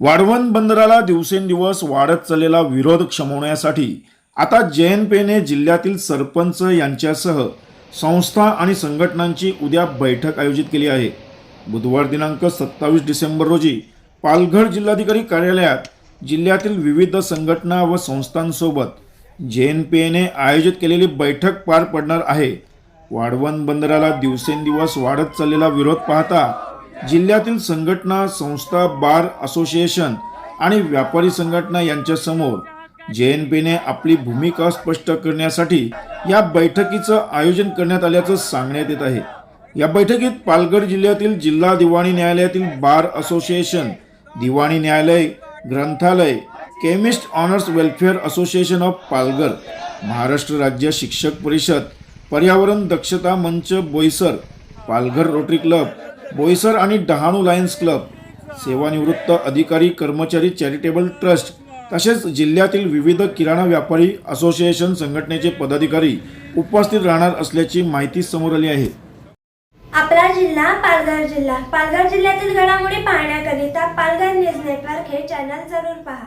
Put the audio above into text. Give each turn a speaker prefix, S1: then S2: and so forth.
S1: वाढवण बंदराला दिवसेंदिवस वाढत चाललेला विरोध क्षमवण्यासाठी आता जे एन पेने जिल्ह्यातील सरपंच यांच्यासह संस्था आणि संघटनांची उद्या बैठक आयोजित केली आहे. बुधवार दिनांक सत्तावीस डिसेंबर रोजी पालघर जिल्हाधिकारी कार्यालयात जिल्ह्यातील विविध संघटना व संस्थांसोबत जे एन पी एने आयोजित केलेली बैठक पार पडणार आहे. वाढवण बंदराला दिवसेंदिवस वाढत चाललेला विरोध पाहता जिल्ह्यातील संघटना संस्था बार असोसिएशन आणि व्यापारी संघटना यांच्यासमोर जे एन पीने आपली भूमिका स्पष्ट करण्यासाठी या बैठकीचं आयोजन करण्यात आल्याचं सांगण्यात येत आहे. या बैठकीत पालघर जिल्ह्यातील जिल्हा दिवाणी न्यायालयातील बार असोसिएशन दिवाणी न्यायालय ग्रंथालय chemist owners welfare association of Palghar Maharashtra राज्य शिक्षक परिषद पर्यावरण दक्षता मंच बोईसर पालघर रोटरी क्लब बोईसर आणि डहाणू लायन्स क्लब सेवानिवृत्त अधिकारी कर्मचारी चॅरिटेबल ट्रस्ट तसेच जिल्ह्यातील विविध किराणा व्यापारी असोसिएशन संघटनेचे पदाधिकारी उपस्थित राहणार असल्याची माहिती समोर आली आहे.
S2: आपला जिल्हा पालघर जिल्हा. पालघर जिल्ह्यातील घडामोडी पाहण्याकरिता पालघर न्यूज नेटवर्क हे चॅनल जरूर पहा.